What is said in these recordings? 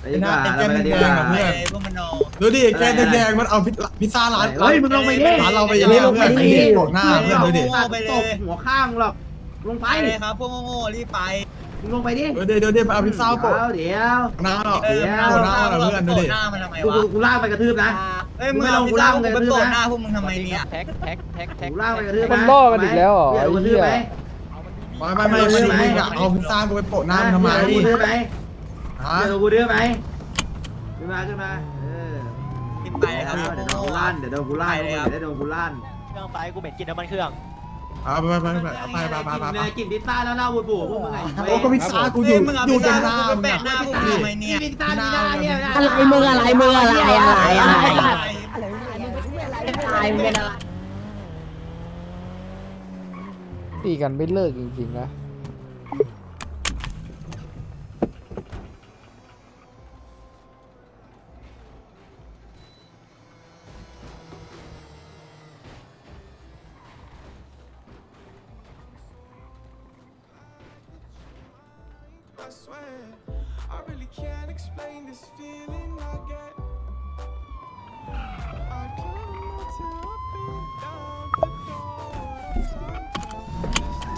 ไปดีกว่าเราไปกันดีกว่าไอ้พวกมันโนดูดิแกงแดงๆมันเอาพิซพิซซ่าร้านเฮ้ยมึงลงไปดิร้านเราไปอย่างเงี้ยเพื่อนนี่โกรธหน้าเพื่อนดูดิตัดตบหัวข้างหรอกลงไปไปเลยครับพวกโง่ๆรีบไปมึงลงไปดิดูดิดูดิมันเอาพิซซ่าโปะเดี๋ยวหน้าหรอกเออโกรธหน้าเราเพื่อนดูดิหน้ามันทำไมกูวะกูลากไปกระทืบนะเฮ้ยมึงเอาพิซซ่าพวกกูไปโกรธหน้าพวกมึงทำไมเนี่ยแท็กแท็กแท็กแท็กกูลากไปกระทืบนะมันล่อกันอีกแล้วเหรอเดี๋ยวกระทืบ ไมาไม่ไม่ไม่ไม่เอาพิซซ่ากูไปโปะน้ำทำไมเดี๋กูดื้อไหมเดี๋ยวกูดื้อไหมขึ้นมาขึ้นมาเออขึ้นไปครับเดี๋ยวโดนกูลั่นเดี๋ยวโดนกูลั่นเดี๋ยวโดนกูลั่นเครื่องไฟกูเหม็นกลิ่นน้ำมันเครื่องเอาไปไปไปไปไปไปไปไกินพิซซ่าแล้วเล่าบูบูพวกมึงไงโอ้ก็พิซซ่ากูอยู่อยู่ตรงหน้าแปะหน้ากูทำไมเนี่ยพิซซ่าหน้าเนี่ยอะไรมึงอะไรมึงอะไรอะไรอะไรอะไรมึงเปไนอะไร ตีกันไม่เลิกจริงๆนะ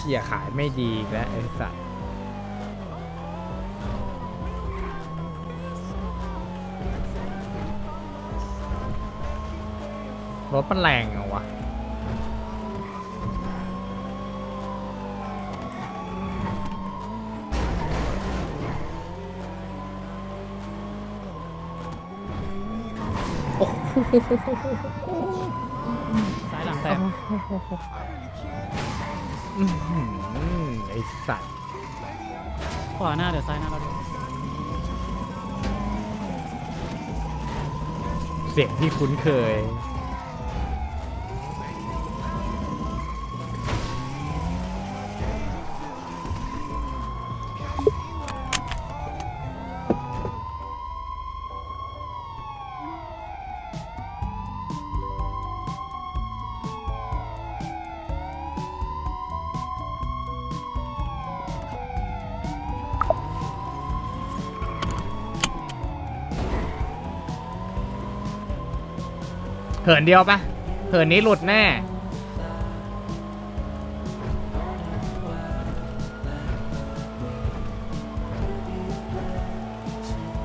เขี่ยขายไม่ดีอีกแล้วไอ้สัตว์รถมันแรงเหรอวะซ้ายหลังแตก อื้อหือไอ้สัตว์ขวาหน้าเดี๋ยวซ้ายหน้าเราดูเสียงที่คุ้นเคย หินเดียวปะเหินนี้หลุดแน่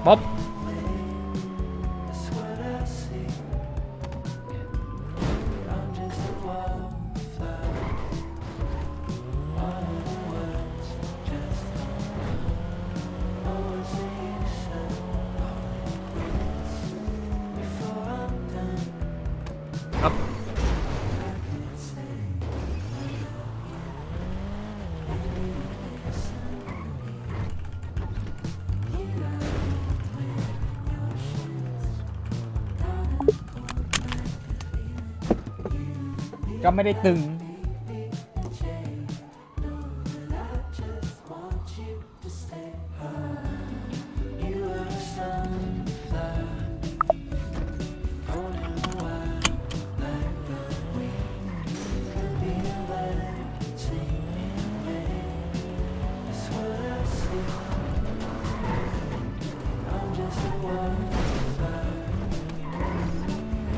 บ๊อบ ไม่ได้ตึง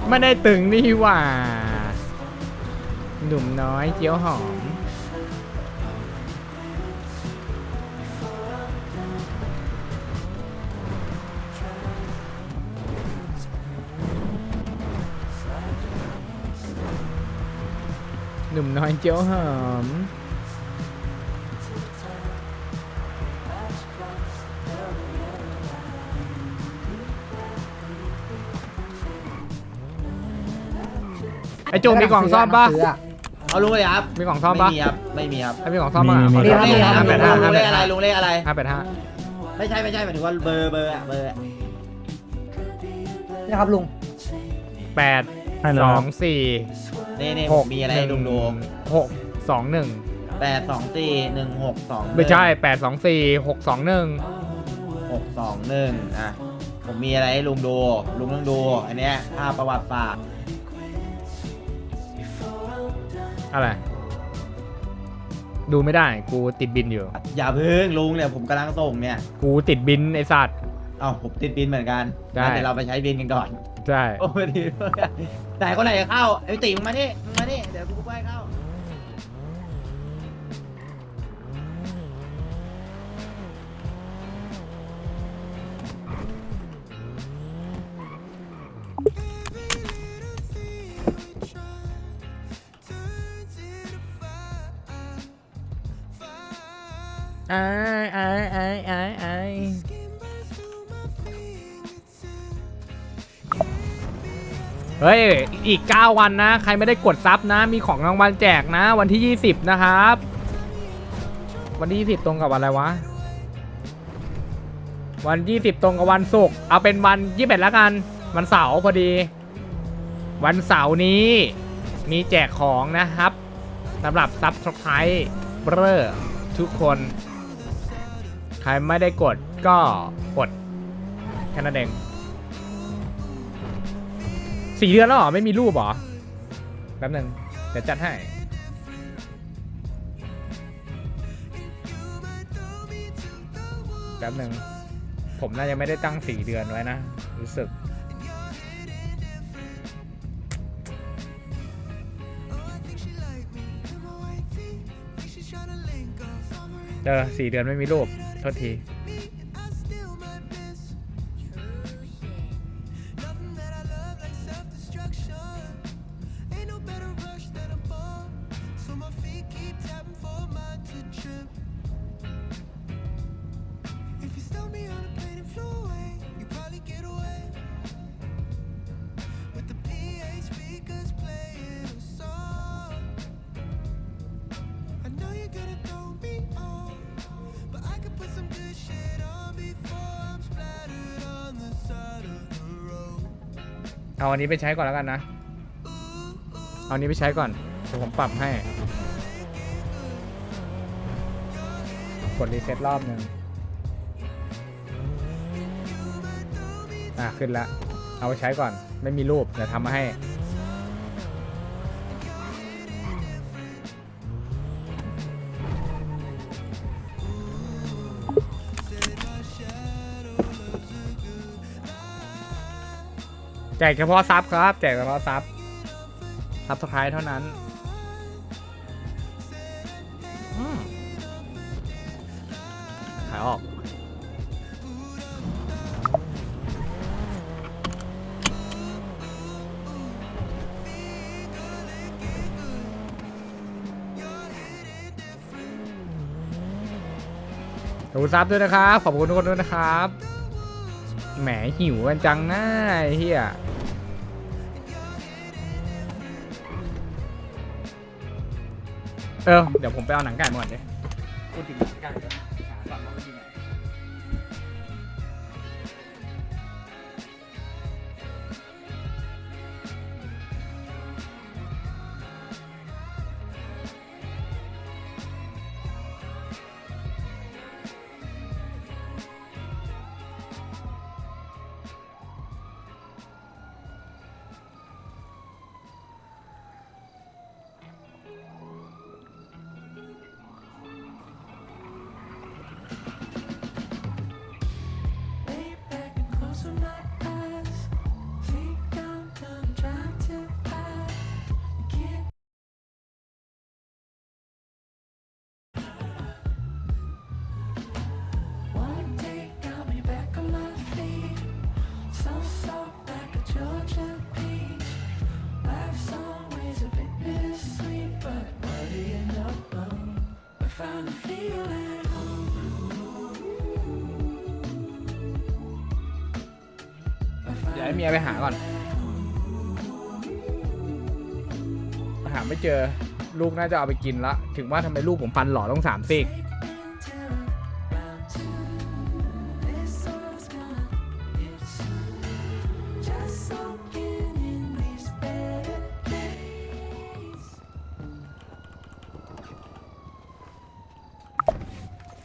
ไม่ได้ตึงนี่หว่า หนุ่มน้อยเจียวหอม หนุ่มน้อยเจียวหอมไอจูมีกล่องซ่อมปะ เอาลุงเลยครับมีกล่องซ่อมไม่ปะมีครับไม่มีครับถ้ามีกล่องซ่อมมามีขอมีดูลุงเลขห้าอะไรแปดห้าลุห้างแปเลดขอะไรห้าลุงเลขอะไร ห้าแปดห้าไม่ใช่ไม่ใช่หมายถึงว่าเบอร์เบอร์อะเบอร์อะนี่ครับลุงแปดสองสี่นี่นี่หผกมมีอะไรให้ลุงดูหกสองหนึ่งแปดสองสี่หนึ่งหกสองไม่ใช่แปดสองสี่หกสองหนึ่งหกสองหนึ่งอะผมมีอะไรให้ลุงดูลุงต้องดูอันเนี้ยภาพประวัติศาสตร์ อะไร ดูไม่ได้ กูติดบินอยู่ อย่าเพิ่งลุงเนี่ยผมกำลังส่งเนี่ยกูติดบินไอสัตว์ เอ้าผมติดบินเหมือนกันได้ งั้นเดี๋ยวเราไปใช้บินกันก่อน ใช่ โอ้ยดีไหนคนไหนจะเข้าไอ้ติ๋มมานี่มึงมานี่เดี๋ยวกูไปเข้า เฮ้ย อีก 9 วันนะ ใครไม่ได้กดซับนะ มีของรางวัลแจกนะ วันที่ 20 นะครับ วันที่ 20 ตรงกับวันอะไรวะ วัน 20 ตรงกับวันศุกร์ เอาเป็นวัน 21 แล้วกัน วันเสาร์พอดี วันเสาร์นี้มีแจกของนะครับสำหรับซับสไครต์เบอร์ทุกคน ใครไม่ได้กดก็กดแค่นั้นเอง สี่เดือนแล้วเหรอไม่มีรูปเหรอแป๊บนึงเดี๋ยวจัดให้ แป๊บหนึ่งผมน่าจะไม่ได้ตั้งสี่เดือนไว้นะ รู้สึกเออสี่เดือนไม่มีรูป โทษที เอาอันนี้ไปใช้ก่อนแล้วกันนะ เอาอันนี้ไปใช้ก่อน เดี๋ยวผมปรับให้ กดรีเซ็ตรอบหนึ่งอะขึ้นละ เอาไปใช้ก่อน ไม่มีรูปเดี๋ยวทำมาให้ แจกเฉพาะซับครับแจกเฉพาะซับซับสไครต์เท่านั้นขายออกขอบคุณซับด้วยนะครับ ขอบคุณทุกคนด้วยนะครับ แหมหิวกันจังนะเฮีย ออเดี๋ยวผมไปเอาหนังไก่มาก่อนเลยพูดถึงหนังไก่ก่อน มียไปหาก่อน หาไม่เจอลูกน่าจะเอาไปกินละ ถึงว่าทำไมลูกผมฟันหล่อต้องสามซีก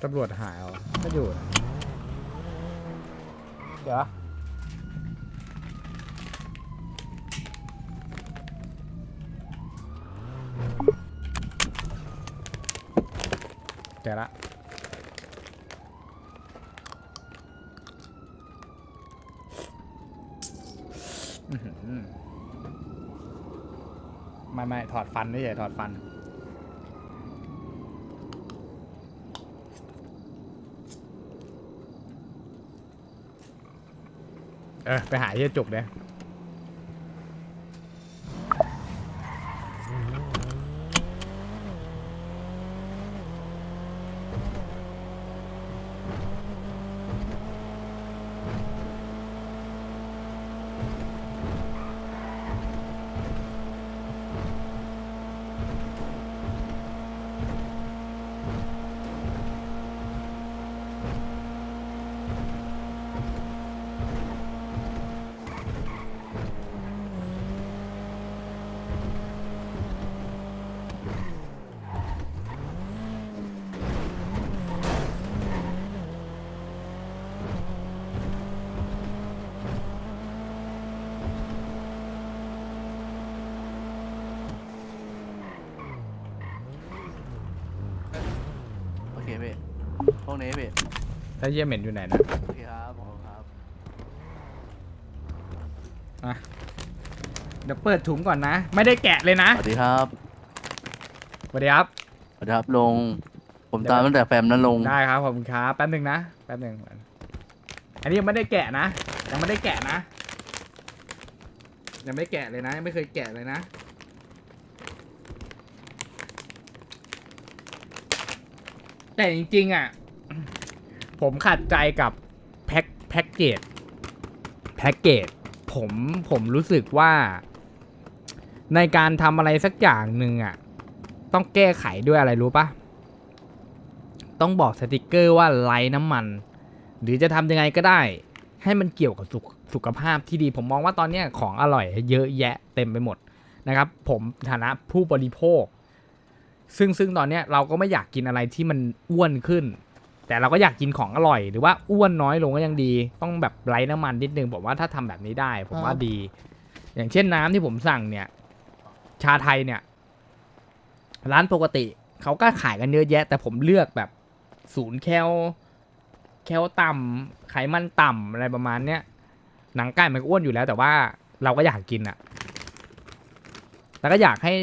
ตำรวจหายเหรอไม่อยู่นะเดี๋ยว เจอละอื้อหือไม่ไม่ถอดฟันไม่ใช่ถอดฟัน เออ ไปหาที่จุกเนี่ย ห้องนี้พี่ถ้าเยี่ยเหม็นอยู่ไหนนะโอเคครับผมครับ อะเดี๋ยวเปิดถุงก่อนนะ ไม่ได้แกะเลยนะสวัสดีครับ สวัสดีครับ สวัสดีครับลง ผมตามตั้งแต่แฟมนั้นลง ได้ครับขอบคุณครับแป๊บหนึ่งนะแป๊บหนึ่งอันนี้ยังไม่ได้แกะนะยังไม่ได้แกะนะยังไม่แกะเลยนะยังไม่เคยแกะเลยนะ แต่จริงๆอะ ผมขัดใจกับแพ็คแพ็กเกจแพ็กเกจผมผมรู้สึกว่า ในการทำอะไรสักอย่างหนึ่งอะ ต้องแก้ไขด้วยอะไรรู้ปะต้องบอกสติกเกอร์ว่าไร้น้ำมัน หรือจะทำยังไงก็ได้ ให้มันเกี่ยวกับสุขสุขภาพที่ดี ผมมองว่าตอนเนี้ยของอร่อยเยอะแยะเต็มไปหมดนะครับ ผมฐานะผู้บริโภค ซึ่งซึ่งตอนเนี้ยเราก็ไม่อยากกินอะไรที่มันอ้วนขึ้น แต่เราก็อยากกินของอร่อย หรือว่าอ้วนน้อยลงก็ยังดี ต้องแบบไร้น้ำมันนิดนึงผมว่าถ้าทำแบบนี้ได้ ผมว่าดี อย่างเช่นน้ำที่ผมสั่งเนี่ย ชาไทยเนี่ย ร้านปกติเขาก็ขายกันเยอะแยะ แต่ผมเลือกแบบศูนย์แคลแคลต่ำไขมันต่ำอะไรประมาณเนี้ยหนังไก่มันอ้วนอยู่แล้ว แต่ว่าเราก็อยากกินอะ แล้วก็อยากให้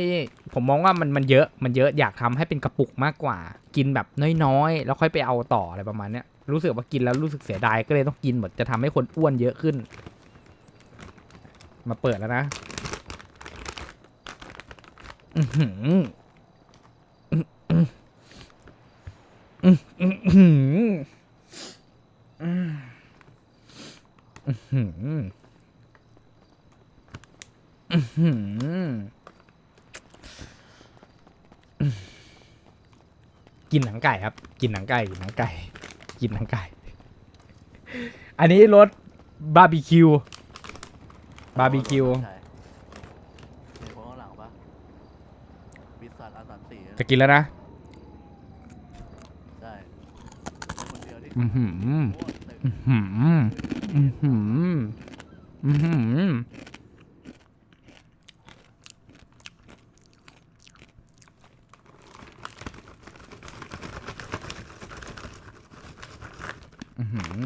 ผมมองว่ามันมันเยอะมันเยอะอยากทำให้เป็นกระปุกมากกว่า กินแบบน้อยๆ แล้วค่อยไปเอาต่ออะไรประมาณเนี้ยรู้สึกว่ากินแล้วรู้สึกเสียดายก็เลยต้องกินหมดจะทำให้คนอ้วนเยอะขึ้น มาเปิดแล้วนะอือหืออืมอืมอืมอืมอืมอืมอืม กินหนังไก่ครับ กินหนังไก่กินหนังไก่ กินหนังไก่ อันนี้รสบาร์บีคิว บาร์บีคิว มีคนข้างหลังปะวิสัทอาสามสี่จะกินแล้วนะ ใช่คนเดียวที่อือหือ โอ้ตึกอื้อหือ อื้อหือ อื้อหืออื้อหือ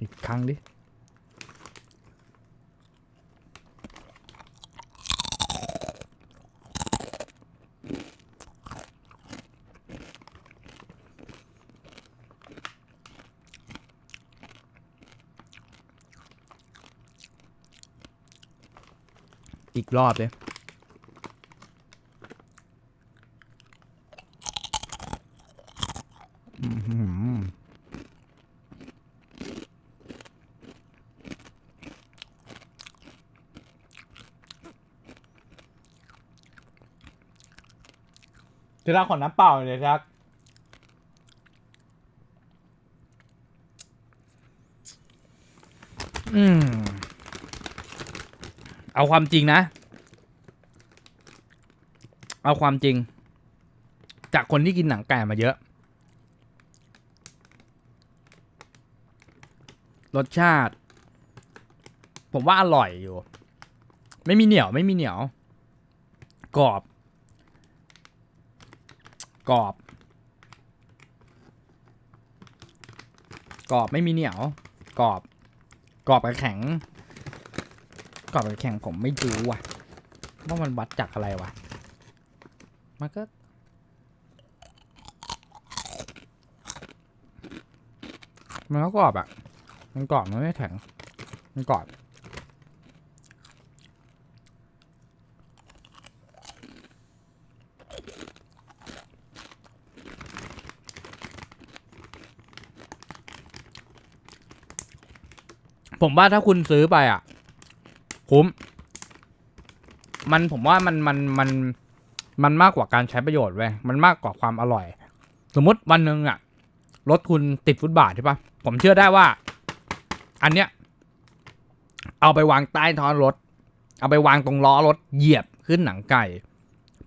อีกค รั้งดิ อีกรอบเลยอื้อหือ จะรักขอน้ำเปล่าเลยรักอืม เอาความจริงนะ เอาความจริง จากคนที่กินหนังไก่มาเยอะ รสชาติ ผมว่าอร่อยอยู่ ไม่มีเหนียว ไม่มีเหนียว กรอบ กรอบ กรอบไม่มีเหนียว กรอบ กรอบกับแข็ง กรอบกับแข็งผมไม่รู้ว่ะว่ามันวัดจากอะไรวะ มันก็ มันก็กรอบอะมันกรอบมันไม่แข็ง มันกรอบ ผมว่าถ้าคุณซื้อไปอะคุ้มมันผมว่ามันมันมันมันมากกว่าการใช้ประโยชน์เว้ยมันมากกว่าความอร่อย สมมติวันหนึ่งอะรถคุณติดฟุตบาทใช่ปะผมเชื่อได้ว่า อันเนี้ย เอาไปวางใต้ท้องรถ เอาไปวางตรงล้อรถเหยียบขึ้นหนังไก่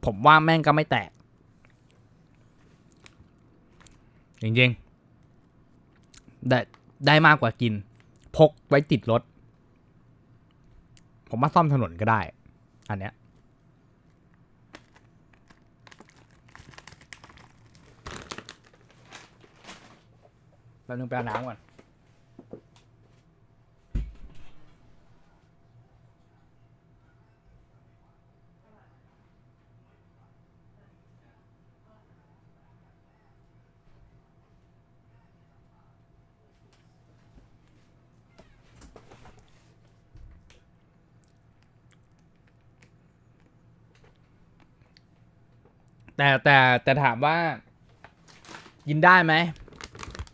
ผมว่าแม่งก็ไม่แตกจริงๆได้ได้มากกว่ากิน พกไว้ติดรถ ผมว่าซ่อมถนนก็ได้ อันเนี้ยแป๊บนึงไปเอาน้ำก่อน แต่แต่แต่ถามว่า กินได้ไหม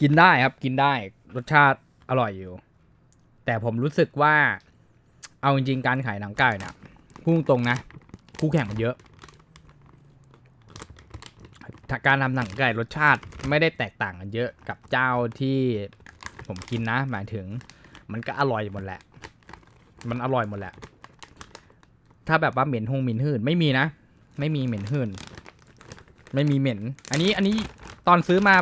กินได้ครับกินได้รสชาติอร่อยอยู่ แต่ผมรู้สึกว่า เอาจริงๆการขายหนังไก่เนี่ยพูดตรงนะ คู่แข่งมันเยอะ การทำหนังไก่รสชาติไม่ได้แตกต่างกันเยอะกับเจ้าที่ผมกินนะ หมายถึง มันก็อร่อยหมดแหละ มันอร่อยหมดแหละ ถ้าแบบว่าเหม็นหงเหม็นหื่นไม่มีนะ ไม่มีเหม็นหื่น ไม่มีเหม็น อันนี้อันนี้ตอนซื้อมา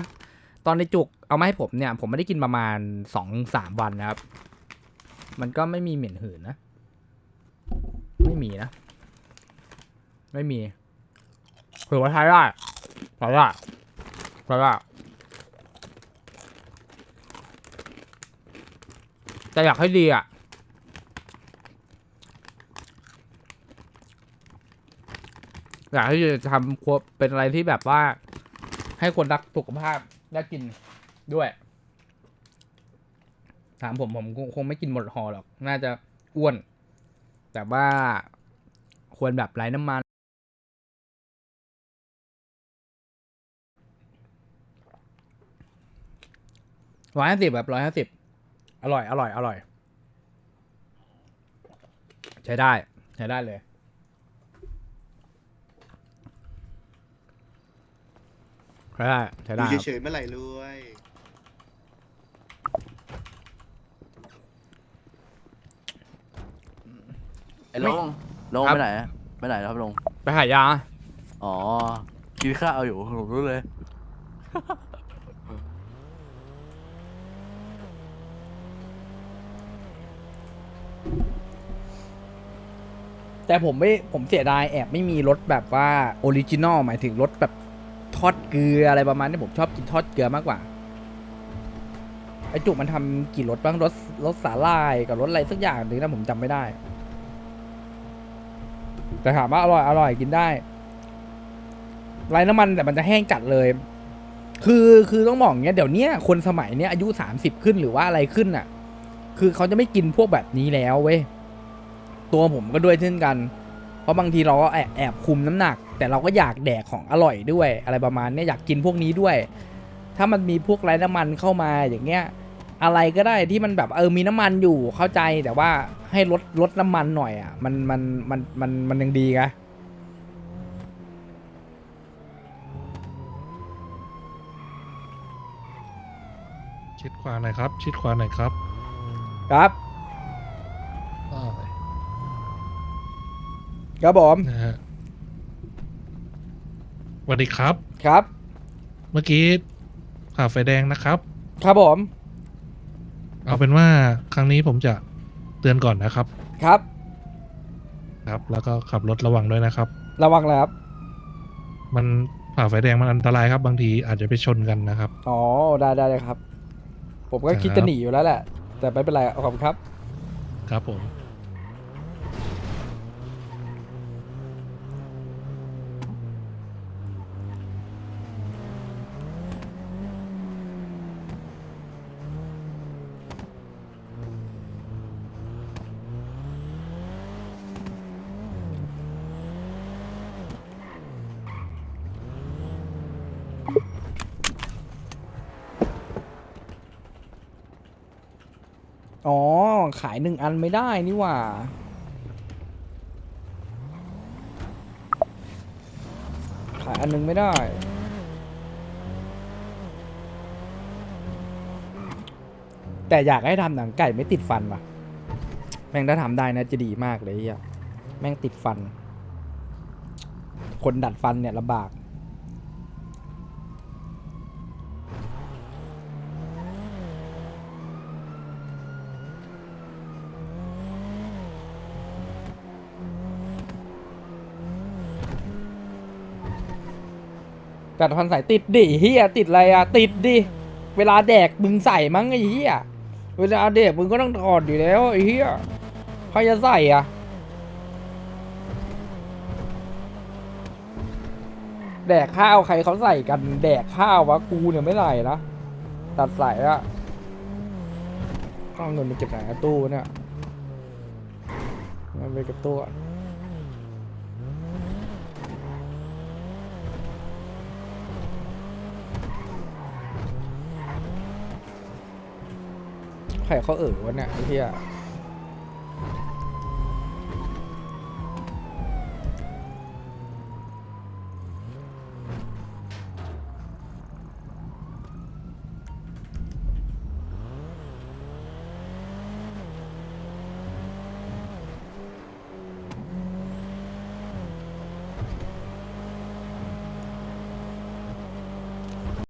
ตอนในจุกเอามาให้ผมเนี่ย ผมไม่ได้กินประมาณสองสามวันนะครับ มันก็ไม่มีเหม็นหืนนะ ไม่มีนะ ไม่มีถือว่าใช้ได้ใช้ได้ใช้ได้แต่อยากให้ดีอะ อยากให้ทำครัวเป็นอะไรที่แบบว่า ให้คนรักสุขภาพได้กินด้วยถามผมผมคงไม่กินหมดห่อหรอก น่าจะอ้วน แต่ว่าควรแบบไร้น้ำมัน ร้อยห้าสิบแบบร้อยห้าสิบ อร่อย อร่อย อร่อย ใช้ได้ ใช้ได้เลย ใช้ได้ใช้อได้ยู่ครับเฉยๆเมื่อไหร่รวย ไอ้ลงลงครับไปไหนอะไปไหนแล้วครับลง ไปหายา อ๋อกินข้าวอยู่ผมรู้เลย แต่ผมไม่ผมเสียดายแอบไม่มีรสแบบว่าออริจินอลหมายถึงรสแบบ ทอดเกลืออะไรประมาณนี้ผมชอบกินทอดเกลือมากกว่าไอจุกมันทำกี่รสบ้างรสรสสาลายกับรสอะไรสักอย่างหนึ่งนะผมจำไม่ได้ แต่ถามว่าอร่อยอร่อยกินได้ไรน้ำมันแต่มันจะแห้งจัดเลย คือคือต้องบอกอย่างเงี้ยเดี๋ยวเนี้ยคนสมัยเนี้ยอายุสามสิบขึ้นหรือว่าอะไรขึ้นอะ คือเขาจะไม่กินพวกแบบนี้แล้วเว้ยตัวผมก็ด้วยเช่นกัน เพราะบางทีเราก็แอบแอบคุมน้ำหนัก แต่เราก็อยากแดกของอร่อยด้วย อะไรประมาณเนี้ยอยากกินพวกนี้ด้วย ถ้ามันมีพวกไร้น้ำมันเข้ามาอย่างเงี้ยอะไรก็ได้ที่มันแบบเออมีน้ำมันอยู่เข้าใจแต่ว่าให้ลดลดน้ำมันหน่อยอะมันมันมันมันมันยังดีไงชิดขวาหน่อยครับ ชิดขวาหน่อยครับ ครับอ่าครับผมนะฮะส วัสดีครับ ครับ เมื่อกี้ผ่าไฟแดงนะครับ ครับผม เอาเป็นว่าครั้งนี้ผมจะเตือนก่อนนะครับ ครับ ครับ แล้วก็ขับรถระวังด้วยนะครับ ระวังเลยครับ มันฝ่าไฟแดงมันอันตรายครับ บางทีอาจจะไปชนกันนะครับ อ๋อ ได้ได้เลยครับ ผมก็คิดครับจะหนีอยู่แล้วแหละ แต่ไม่เป็นไรขอบคุณครับ ครับผม อ๋อ ขายหนึ่งอันไม่ได้นี่หว่า ขายอันหนึ่งไม่ได้ แต่อยากให้ทำหนังไก่ไม่ติดฟันว่ะ แม่งถ้าทำได้นะจะดีมากเลยเฮียแม่งติดฟัน คนดัดฟันเนี่ยลำบาก กัดฟันใส่ติดดิเฮียติดอะไรอะติดดิเวลาแดกมึงใส่มั้งไอ้เฮียเวลาแดกมึงก็ต้องถอดอยู่แล้วไอ้เฮียใครจะใส่อะแดกข้าวใครเขาใส่กันแดกข้าววะกูเนี่ยไม่ใส่นะตัดใส่อะต้องเอาเงินไปเก็บไหนอะตู้เนี่ยเงินไปเก็บตู้อะ ใครเขาเอ่ยวะเนี่ยไอ้เฮีย